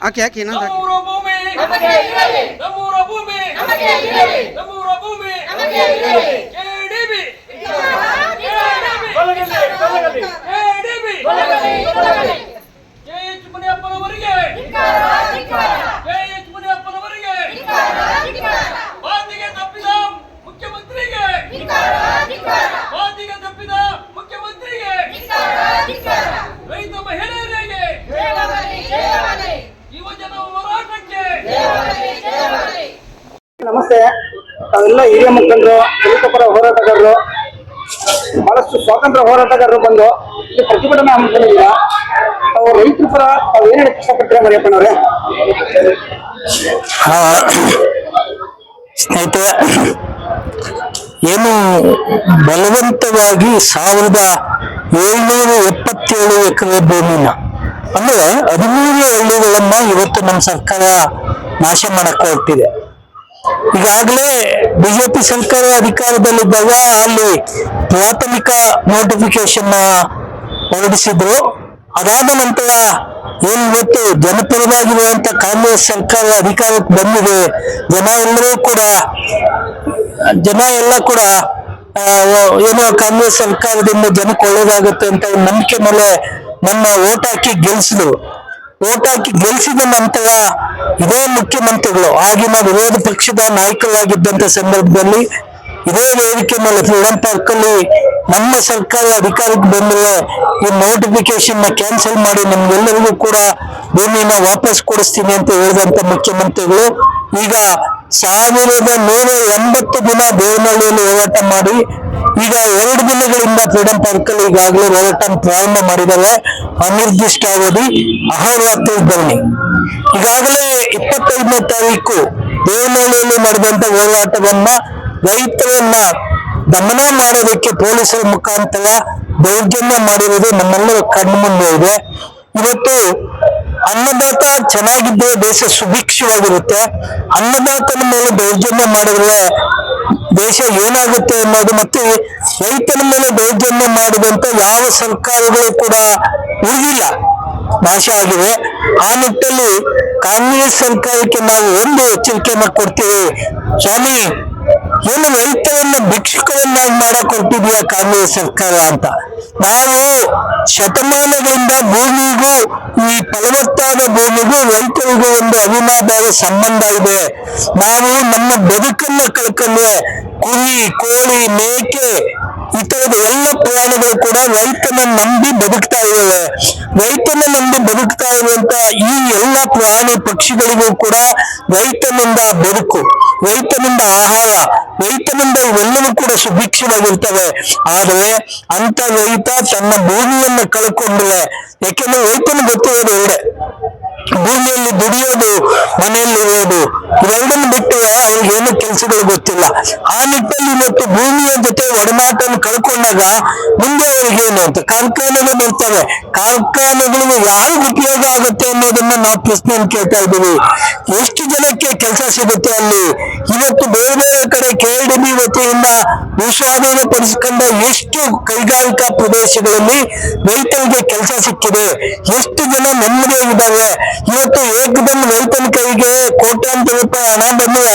ಹಾಕಿ ಯಾಕೆ ಇನ್ನೊಂದು ಹಾಕಿ ನಮ್ಮೂರ ಭೂಮಿ. ನಮಗೆ ಇರಲಿ. ನಮ್ಮೂರ ಭೂಮಿ. ನಮಗೆ ಇರಲಿ. ನಮ್ಮೂರ ಭೂಮಿ. ನಮಗೆ ಇರಲಿ. ಕೆಡಿಬಿ ತೊಲಗಲಿ ತೊಲಗಲಿ ಕೆಡಿಬಿ ತೊಲಗಲಿ ತೊಲಗಲಿ ಕೆ ಎಚ್ ಮುನಿಯಪ್ಪನವರಿಗೆ. ಧಿಕ್ಕಾರ ಧಿಕ್ಕಾರ ಕೆ ಎಚ್ ಮುನಿಯಪ್ಪನವರಿಗೆ ಧಿಕ್ಕಾರ ಧಿಕ್ಕಾರ ಮಾತಿಗೆ ತಪ್ಪಿದ ಮುಖ್ಯಮಂತ್ರಿಗೆ ಧಿಕ್ಕಾರ ಧಿಕ್ಕಾರ ಮಾತಿಗೆ ತಪ್ಪಿದ ಮುಖ್ಯಮಂತ್ರಿಗೆ ಧಿಕ್ಕಾರ ಧಿಕ್ಕಾರ ರೈತ ಮಹಿಳೆಯರಿಗೆ ಜಯವಾಗಲಿ ಜಯವಾಗಲಿ ಯುವಜನ ಹೋರಾಟಕ್ಕೆ ಜಯವಾಗಲಿ ಜಯವಾಗಲಿ ನಮಸ್ತೆ ತಾವೆಲ್ಲ ಹಿರಿಯ ಮುಖಂಡರು ದಲಿತ ಪರ ಹೋರಾಟಗಾರರು, ಬಹಳಷ್ಟು ಸ್ವಾತಂತ್ರ್ಯ ಹೋರಾಟಗಾರರು ಬಂದು ಇಲ್ಲಿ ಪ್ರತಿಭಟನೆ ಹಮ್ಮಿಕೊಂಡಿಲ್ಲ ತಾವು ರೈತರ ಪರ ತಾವು ಏನ್ ಹೇಳಕ್ ಇಷ್ಟಪಡ್ತೀರಾ ಮರಿಯಪ್ಪನವ್ರೆ? ಸ್ನೇಹಿತರೆ, ಏನು ಬಲವಂತವಾಗಿ ಸಾವಿರದ ಏಳ್ನೂರ ಎಪ್ಪತ್ತೇಳು ಎಕರೆ ಭೂಮಿನ, ಅಂದ್ರೆ ಹದಿಮೂರು ಹಳ್ಳಿಗಳನ್ನ ಇವತ್ತು ನಮ್ಮ ಸರ್ಕಾರ ನಾಶ ಮಾಡಕ್ಕೆ ಹೊರಟಿದೆ. ಈಗಾಗಲೇ ಬಿಜೆಪಿ ಸರ್ಕಾರ ಅಧಿಕಾರದಲ್ಲಿದ್ದಾಗ ಅಲ್ಲಿ ಪ್ರಾಥಮಿಕ ನೋಟಿಫಿಕೇಶನ್ ಹೊರಡಿಸಿದ್ರು. ಅದಾದ ನಂತರ ಏನ್ ಇವತ್ತು ಜನಪರವಾಗಿರುವಂತ ಕಾಂಗ್ರೆಸ್ ಸರ್ಕಾರ ಅಧಿಕಾರಕ್ಕೆ ಬಂದಿದೆ, ಜನ ಎಲ್ಲರೂ ಕೂಡ, ಜನ ಎಲ್ಲ ಕೂಡ ಏನೋ ಕಾಂಗ್ರೆಸ್ ಸರ್ಕಾರದಿಂದ ಜನಕ್ಕೆ ಒಳ್ಳೇದಾಗುತ್ತೆ ಅಂತ ನಂಬಿಕೆ ಮೇಲೆ ನನ್ನ ಓಟ್ ಹಾಕಿ ಗೆಲ್ಸಿದ್ರು. ಓಟ್ ಹಾಕಿ ಗೆಲ್ಸಿದ ನಂತರ ಇದೇ ಮುಖ್ಯಮಂತ್ರಿಗಳು ಆಗಿನ ವಿರೋಧ ಪಕ್ಷದ ನಾಯಕರಾಗಿದ್ದಂತ ಸಂದರ್ಭದಲ್ಲಿ ಇದೇ ವೇದಿಕೆ ಮೇಲೆ ಫ್ರೀಡಂ ಪಾರ್ಕ್ ಅಲ್ಲಿ ನಮ್ಮ ಸರ್ಕಾರ ಅಧಿಕಾರಕ್ಕೆ ಬಂದ್ರೆ ಈ ನೋಟಿಫಿಕೇಶನ್ನ ಕ್ಯಾನ್ಸಲ್ ಮಾಡಿ ನಮ್ಗೆಲ್ಲರಿಗೂ ಕೂಡ ಭೂಮಿನ ವಾಪಸ್ ಕೊಡಿಸ್ತೀನಿ ಅಂತ ಹೇಳಿದಂತ ಮುಖ್ಯಮಂತ್ರಿಗಳು ಈಗ ಸಾವಿರದ ನೂರ ಎಂಬತ್ತು ದಿನ ದೇವನಹಳ್ಳಿಯಲ್ಲಿ ಹೋರಾಟ ಮಾಡಿ ಈಗ ಎರಡು ದಿನಗಳಿಂದ ಫ್ರೀಡಂ ಪಾರ್ಕ್ ಅಲ್ಲಿ ಈಗಾಗಲೇ ಹೋರಾಟ ಪ್ರಾರಂಭ ಮಾಡಿದ್ದಾರೆ. ಅನಿರ್ದಿಷ್ಟ ಅವಧಿ ಅಹೋರಾತ್ರಿ ಧರಣಿ ಈಗಾಗಲೇ ಇಪ್ಪತ್ತೈದನೇ ತಾರೀಕು ದೇವನಹಳ್ಳಿಯಲ್ಲಿ ನಡೆದಂತ ಹೋರಾಟವನ್ನ ರೈತರನ್ನ ದಮನ ಮಾಡೋದಕ್ಕೆ ಪೊಲೀಸರ ಮುಖಾಂತರ ದೌರ್ಜನ್ಯ ಮಾಡಿರುವುದು ನಮ್ಮೆಲ್ಲರ ಕಣ್ಣು ಮುಂದೆ ಇದೆ. ಇವತ್ತು ಅನ್ನದಾತ ಚೆನ್ನಾಗಿದ್ದರೆ ದೇಶ ಸುಭಿಕ್ಷವಾಗಿರುತ್ತೆ. ಅನ್ನದಾತನ ಮೇಲೆ ದೌರ್ಜನ್ಯ ಮಾಡಿದ್ರೆ ದೇಶ ಏನಾಗುತ್ತೆ ಅನ್ನೋದು ಮತ್ತೆ ರೈತನ ಮೇಲೆ ದೌರ್ಜನ್ಯ ಮಾಡಿದಂತ ಯಾವ ಸರ್ಕಾರಗಳು ಕೂಡ ಉಳಿದಿಲ್ಲ. ನಾಶ ಆಗಿದೆ. ಆ ನಿಟ್ಟಲ್ಲಿ ಕಾಂಗ್ರೆಸ್ ಸರ್ಕಾರಕ್ಕೆ ನಾವು ಒಂದು ಎಚ್ಚರಿಕೆಯನ್ನು ಕೊಡ್ತೀವಿ ಸ್ವಾಮಿ ಏನು ರೈತರನ್ನ ಭಿಕ್ಷುಕರನ್ನಾಗಿ ಮಾಡಕ್ ಹೊರಟಿದೆಯಾ ಕಾಂಗ್ರೆಸ್ ಸರ್ಕಾರ ಅಂತ? ನಾವು ಶತಮಾನಗಳಿಂದ ಭೂಮಿಗೂ, ಈ ಫಲವತ್ತಾದ ಭೂಮಿಗೂ, ರೈತರಿಗೂ ಒಂದು ಅವಿನಾಭಾವ ಸಂಬಂಧ ಇದೆ. ನಾವು ನಮ್ಮ ಬದುಕನ್ನ ಕಳ್ಕೊಂಡ್ರೆ ಕುರಿ, ಕೋಳಿ, ಮೇಕೆ ಇತರದ ತರದ ಎಲ್ಲ ಪ್ರಾಣಿಗಳು ಕೂಡ ರೈತನ ನಂಬಿ ಬದುಕ್ತಾ ಇದ್ದಾವೆ. ರೈತನ ನಂಬಿ ಬದುಕ್ತಾ ಇರುವಂತ ಈ ಎಲ್ಲ ಪ್ರಾಣಿ ಪಕ್ಷಿಗಳಿಗೂ ಕೂಡ ರೈತನಿಂದ ಬದುಕು ರೈತನಿಂದ ಆಹಾರ ರೈತನಿಂದ ಇವೆಲ್ಲವೂ ಕೂಡ ಸುಭಿಕ್ಷವಾಗಿರ್ತವೆ. ಆದರೆ ಅಂತ ರೈತ ತನ್ನ ಭೂಮಿಯನ್ನು ಕಳ್ಕೊಂಡ್ರೆ, ಯಾಕೆಂದ್ರೆ ರೈತನ ಗೊತ್ತಿರೋದು ಎರಡೇ ಭೂಮಿಯಲ್ಲಿ ದುಡಿಯೋದು ಮನೆಯಲ್ಲಿ ಇರೋದು ಇವೆರಡನ್ನು ಬಿಟ್ಟು ಅವ್ರಿಗೆ ಏನು ಕೆಲಸಗಳು ಗೊತ್ತಿಲ್ಲ. ಆ ನಿಟ್ಟಲ್ಲಿ ಇವತ್ತು ಭೂಮಿಯ ಜೊತೆ ಒಡನಾಟವನ್ನು ಕಳ್ಕೊಂಡಾಗ ಮುಂದೆ ಅವರಿಗೆ ಏನು ಅಂತ ಕಾರ್ಖಾನೆಗಳು ಬರ್ತವೆ. ಕಾರ್ಖಾನೆಗಳಿಗೆ ಯಾರು ಉಪಯೋಗ ಆಗುತ್ತೆ ಅನ್ನೋದನ್ನ ನಾವು ಪ್ರಶ್ನೆಯನ್ನು ಕೇಳ್ತಾ ಇದ್ದೀವಿ. ಎಷ್ಟು ಜನಕ್ಕೆ ಕೆಲಸ ಸಿಗುತ್ತೆ ಅಲ್ಲಿ? ಇವತ್ತು ಬೇರೆ ಬೇರೆ ಕಡೆ ಕೆ ವತಿಯಿಂದ ಭೂಸ್ವಾಧೀನ ಪಡಿಸಿಕೊಂಡ ಎಷ್ಟು ಕೈಗಾರಿಕಾ ಪ್ರದೇಶಗಳಲ್ಲಿ ರೈತರಿಗೆ ಕೆಲಸ ಸಿಕ್ಕಿದೆ? ಎಷ್ಟು ಜನ ನೆಮ್ಮದಿಯಾಗಿದ್ದಾರೆ ಇವತ್ತು ಏಕದಮ್ ರೈತನ ಕೈಗೆ ಕೋಟ್ಯಾಂತರ ರೂಪಾಯಿ ಹಣ ಬಂದ್ರೆ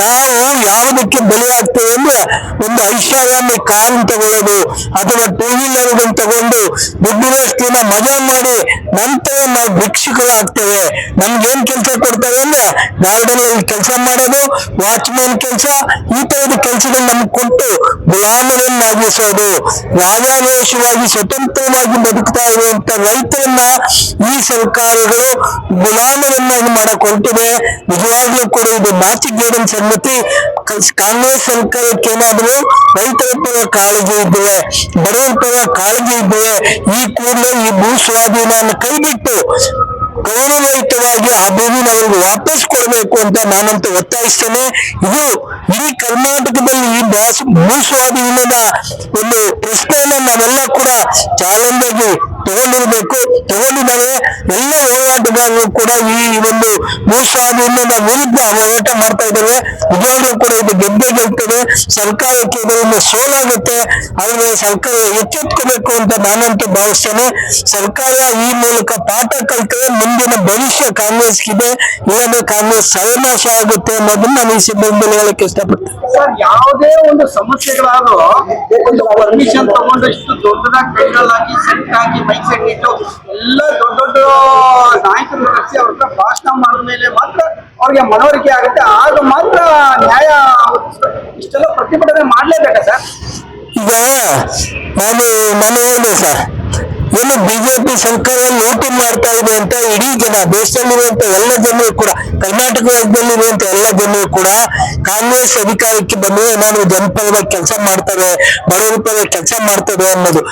ನಾವು ಯಾವುದಕ್ಕೆ ಬಲಿಯಾಗ್ತೇವೆ ಅಂದ್ರೆ ಒಂದು ಐಷಾರಾಮಿ ಕಾರನ್ನು ತಗೊಳ್ಳೋದು ಅಥವಾ ಟೂ ವೀಲರ್ಗಳನ್ನು ತಗೊಂಡು ದುಡ್ಡಿನಷ್ಟು ದಿನ ಮಜಾ ಮಾಡಿ ನಂತರ ನಾವು ಭಿಕ್ಷುಕರಾಗ್ತೇವೆ. ನಮ್ಗೇನ್ ಕೆಲಸ ಕೊಡ್ತೇವೆ ಅಂದ್ರೆ ಗಾರ್ಡನ್ ಅಲ್ಲಿ ಕೆಲಸ ಮಾಡೋದು, ವಾಚ್ಮ್ಯಾನ್ ಕೆಲಸ, ಈ ತರದ ಕೆಲಸಗಳು ನಮ್ಗೆ ಕೊಟ್ಟು ಗುಲಾಮರನ್ನಾಗಿಸೋದು ರಾಜಾರೋಷವಾಗಿ ಸ್ವತಂತ್ರವಾಗಿ ಬದುಕ್ತಾ ಇರುವಂತ ರೈತರನ್ನ ಈ ಸರ್ಕಾರಗಳು ಗುಲಾಮರನ್ನಾಗಿ ಮಾಡಕ್ ಹೊರಟಿದೆ ನಿಜವಾಗ್ಲೂ ಕೂಡ ಇದು ನಾಚಿಗೇಡಿನ ಸಂಗತಿ. ಕಾಂಗ್ರೆಸ್ ಸರ್ಕಾರಕ್ಕೆ ಏನಾದ್ರು ರೈತರ ಪರ ಕಾಳಜಿ ಇದ್ದರೆ ಬಡವರ ಪರ ಕಾಳಜಿ ಇದ್ದರೆ ಈ ಕೂಡಲೇ ಈ ಭೂ ಸ್ವಾಧೀನ ಕೈಬಿಟ್ಟು ಗೌರವಯುತವಾಗಿ ಆ ಭೂಮಿನ ಅವರಿಗೆ ವಾಪಸ್ ಕೊಡಬೇಕು ಅಂತ ನಾನಂತ ಒತ್ತಾಯಿಸ್ತೇನೆ. ಇದು ಇಡೀ ಕರ್ನಾಟಕದಲ್ಲಿ ಈ ಭಾಷೆ ಭೂ ಸ್ವಾಧೀನದ ಒಂದು ಪ್ರಶ್ನೆಯನ್ನ ನಾವೆಲ್ಲ ಕೂಡ ಚಾಲೆಂಜ್ ಆಗಿ ತಗೊಂಡಿರ್ಬೇಕು. ತಗೊಂಡಿದ್ದಾರೆ ಎಲ್ಲ ಹೋರಾಟಗಾರರು ಕೂಡ ಈ ಒಂದು ಭೂಸ್ವಾಧೀನದ ವಿರುದ್ಧ ಹೋರಾಟ ಮಾಡ್ತಾ ಇದ್ದೇವೆ ನಿಜವಾಗ್ಲೂ ಕೂಡ ಇದು ಗೆದ್ದೇ ಗೆಲ್ತದೆ ಸರ್ಕಾರಕ್ಕೆ ಇದರಿಂದ ಸೋಲಾಗುತ್ತೆ. ಆದ್ರೆ ಸರ್ಕಾರ ಎಚ್ಚೆತ್ಕೋಬೇಕು ಅಂತ ನಾನಂತೂ ಭಾವಿಸ್ತೇನೆ. ಸರ್ಕಾರ ಈ ಮೂಲಕ ಪಾಠ ಕಲ್ತರೆ ಮುಂದಿನ ಭವಿಷ್ಯ ಕಾಂಗ್ರೆಸ್ಗಿದೆ ಇಲ್ಲದೆ ಕಾಂಗ್ರೆಸ್ ಸರ್ವನಾಶ ಆಗುತ್ತೆ ಅನ್ನೋದನ್ನ ನಾನು ಈ ಸಂದರ್ಭದಲ್ಲಿ ಹೇಳಕ್ಕೆ ಇಷ್ಟಪಡ್ತೇನೆ. ಯಾವುದೇ ಒಂದು ಸಮಸ್ಯೆಗಳಾದ್ರೂ ಪರ್ಮಿಷನ್ ತಗೊಂಡು ಇಷ್ಟು ದೊಡ್ಡದಾಗಿ ಕೈಗಳಾಗಿ ಸೆಟ್ ಹಾಕಿ ಮೈಕ್ ಸೆಟ್ ಇಟ್ಟು ಎಲ್ಲ ದೊಡ್ಡ ದೊಡ್ಡ ನಾಯಕರು ಕರೆಸಿ ಅವ್ರ ಹತ್ರ ಭಾಷಣ ಮಾಡಿದ ಮೇಲೆ ಮಾತ್ರ ಅವ್ರಿಗೆ ಮನವರಿಕೆ ಆಗುತ್ತೆ. ಆಗ ಮಾತ್ರ ನ್ಯಾಯ ಇಷ್ಟೆಲ್ಲ ಪ್ರತಿಭಟನೆ ಮಾಡಲೇಬೇಕಾ ಸರ್? ಈಗ ನಾನು ಹೇಳಿದೆ ಸರ್? ಏನು ಬಿಜೆಪಿ ಸರ್ಕಾರ ಲೂಟಿ ಮಾಡ್ತಾ ಇದೆ ಅಂತ ಇಡೀ ಜನ, ದೇಶದಲ್ಲಿರುವಂತ ಎಲ್ಲ ಜನರು ಕೂಡ, ಕರ್ನಾಟಕ ರಾಜ್ಯದಲ್ಲಿರುವಂತ ಎಲ್ಲ ಜನರು ಕೂಡ ಕಾಂಗ್ರೆಸ್ ಅಧಿಕಾರಕ್ಕೆ ಬಂದು ನಾನು ಜನಪದವಾಗಿ ಕೆಲಸ ಮಾಡ್ತಾರೆ ಬಡವರ ಪರ ಕೆಲಸ ಮಾಡ್ತದೆ ಅನ್ನೋದು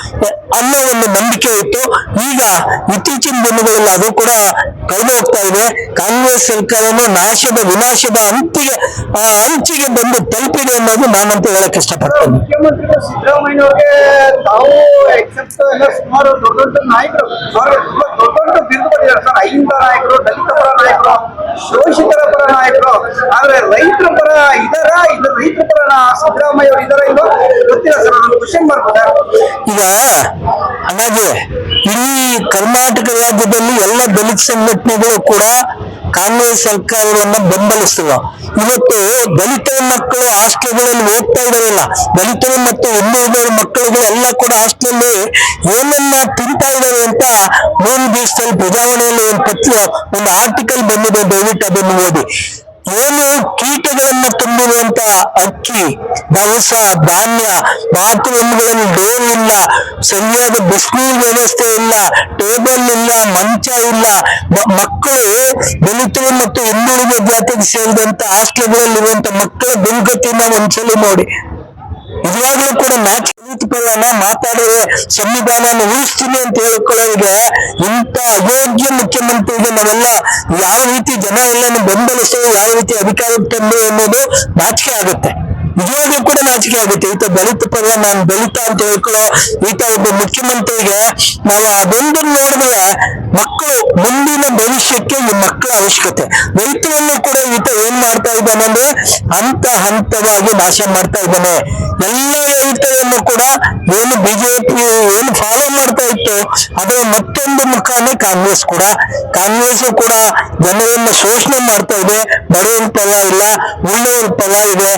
ಅನ್ನೋ ಒಂದು ನಂಬಿಕೆ ಇತ್ತು. ಈಗ ಇತ್ತೀಚಿನ ದಿನಗಳಲ್ಲಿ ಅದು ಕೂಡ ಕಳೆದು ಹೋಗ್ತಾ ಇದೆ. ಕಾಂಗ್ರೆಸ್ ಸರ್ಕಾರನ ನಾಶದ ವಿನಾಶದ ಅಂತಿಗೆ ಆ ಅಂಚಿಗೆ ಬಂದು ತಲುಪಿದೆ ಅನ್ನೋದು ನಾನಂತೂ ಹೇಳಕ್ ಇಷ್ಟಪಡ್ತೇನೆ. ಮುಖ್ಯಮಂತ್ರಿಗಳು ಸಿದ್ದರಾಮಯ್ಯ ಅವ್ರಿಗೆ ತಾವು ಎಕ್ಸೆಪ್ಟ್ ಎಲ್ಲ ಸುಮಾರು ದೊಡ್ಡ ದೊಡ್ಡ ನಾಯಕರು ದೊಡ್ಡ ದೊಡ್ಡ ಬಿರುದು ಕೊಟ್ಟಿದ್ದಾರೆ ಸರ್ ಅಹಿಂದ ನಾಯಕರು ದಲಿತ ಪರ ನಾಯಕರು ಶೋಷಿತರ ಪರ ನಾಯಕರು. ಆದ್ರೆ ರೈತರ ಪರ ಇದರ? ಇದು ರೈತರ ಪರ ಸಿದ್ದರಾಮಯ್ಯ ಅವರು ಇದರ ಇಲ್ವೋ? ಗೊತ್ತಿಲ್ಲ ಸರ್ ನಾನು ಕ್ವಶನ್ ಮಾಡ್ಬೋದ? ಈಗ ಅಣ್ಣಾಜಿ ಇಡೀ ಕರ್ನಾಟಕ ರಾಜ್ಯದಲ್ಲಿ ಎಲ್ಲ ದಲಿತ ಸಂಘಟನೆಗಳು ಕೂಡ ಕಾಂಗ್ರೆಸ್ ಸರ್ಕಾರವನ್ನು ಬೆಂಬಲಿಸ್ತವ. ಇವತ್ತು ದಲಿತರ ಮಕ್ಕಳು ಹಾಸ್ಟೆಲ್ಗಳಲ್ಲಿ ಓದ್ತಾ ಇದಾರಲ್ಲ ದಲಿತರು ಮತ್ತು ಹಿಂದುಳಿದವರ ಮಕ್ಕಳುಗಳು ಎಲ್ಲ ಕೂಡ ಹಾಸ್ಟೆಲ್ ಏನನ್ನ ತಿಂತಾ ಇದ್ದಾರೆ ಅಂತ ಮೂರು ದಿವಸದಲ್ಲಿ ಪ್ರಜಾವಾಣಿಯಲ್ಲಿ ಒಂದು ಪತ್ರ ಒಂದು ಆರ್ಟಿಕಲ್ ಬಂದಿದೆ ದಯವಿಟ್ಟು ಅದನ್ನು ಓದಿ. ಏನು ಕೀಟಗಳನ್ನು ತುಂಬಿರುವಂತ ಅಕ್ಕಿ, ದವಸ, ಧಾನ್ಯ ಬಾತ್ರೂಮ್ಗಳಲ್ಲಿ ಡೋರ್ ಇಲ್ಲ ಸರಿಯಾದ ಬಿಸಿನೀರು ವ್ಯವಸ್ಥೆ ಇಲ್ಲ, ಟೇಬಲ್ ಇಲ್ಲ, ಮಂಚ ಇಲ್ಲ ಮಕ್ಕಳು ದಲಿತರು ಮತ್ತು ಹಿಂದುಳಿದ ಜಾತಿಗೆ ಸೇರಿದಂತ ಹಾಸ್ಟೆಲ್ಗಳಲ್ಲಿರುವಂತ ಮಕ್ಕಳ ದುರ್ಗತಿನ ಒಂದ್ಸಲಿ ನೋಡಿ. ನಿಜವಾಗ್ಲೂ ಕೂಡ ನಾಚಿಕೆ ಪರನ ಮಾತಾಡಿದ್ರೆ ಸಂವಿಧಾನ ಉಳಿಸ್ತೀನಿ ಅಂತ ಹೇಳ್ಕೊಳ್ಳೋರಿಗೆ ಇಂಥ ಅಯೋಗ್ಯ ಮುಖ್ಯಮಂತ್ರಿಗೆ ನಾವೆಲ್ಲ ಯಾವ ರೀತಿ ಜನ ಎಲ್ಲ ಬೆಂಬಲಿಸ್ತೇವೆ ಯಾವ ರೀತಿ ಅಧಿಕಾರಕ್ಕೆ ತಂದ್ರು ಅನ್ನೋದು ನಾಚಿಕೆ ಆಗುತ್ತೆ. ನಿಜವಾಗ್ಲೂ ಕೂಡ ನಾಚಿಕೆ ಆಗುತ್ತೆ. ಈತ ದಲಿತ ಪರ ನಾನು ದಲಿತ ಅಂತ ಹೇಳ್ಕೊಳ್ಳೋ ಈತ ಒಬ್ಬ ಮುಖ್ಯಮಂತ್ರಿಗೆ ನಾವು ಅದೊಂದು ನೋಡಿದ್ರೆ ಮಕ್ಕಳು, ಮುಂದಿನ ಭವಿಷ್ಯಕ್ಕೆ ಈ ಮಕ್ಕಳ ಅವಶ್ಯಕತೆ. ರೈತರನ್ನು ಕೂಡ ಈತ ಏನ್ ಮಾಡ್ತಾ ಇದ್ದಾನೆ ಅಂದ್ರೆ ಹಂತ ಹಂತವಾಗಿ ನಾಶ ಮಾಡ್ತಾ ಇದ್ದಾನೆ. ಎಲ್ಲ ರೈತರನ್ನು ಕೂಡ ಏನು ಬಿಜೆಪಿ ಏನು ಫಾಲೋ ಮಾಡ್ತಾ ಇತ್ತು ಅದರ ಮತ್ತೊಂದು ಮುಖಾನೇ ಕಾಂಗ್ರೆಸ್ ಕೂಡ. ಕಾಂಗ್ರೆಸ್ ಕೂಡ ಜನರನ್ನು ಶೋಷಣೆ ಮಾಡ್ತಾ ಇದೆ. ಬಡವರ ಪರ ಇಲ್ಲ ಉಳ್ಳವರ ಪರ ಇದೆ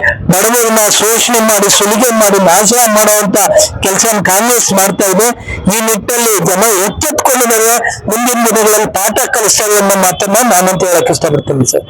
ಬಡವರನ್ನ ಶೋಷಣೆ ಮಾಡಿ, ಸುಲಿಗೆ ಮಾಡಿ, ನಾಶ ಮಾಡುವಂತ ಕೆಲಸ ಕಾಂಗ್ರೆಸ್ ಮಾಡ್ತಾ ಇದೆ. ಈ ನಿಟ್ಟಲ್ಲಿ ಜನ ಎಚ್ಚೆತ್ಕೊಂಡಿದ್ದಾರೆ ಮುಂದಿನ ದಿನಗಳಲ್ಲಿ ಪಾಠ ಕಲಿಸ್ತಾರೆ ಅನ್ನೋ ಮಾತನ್ನ ನಾನಂತ ಹೇಳಕ್ ಇಷ್ಟಪಡ್ತೀನಿ ಸರ್.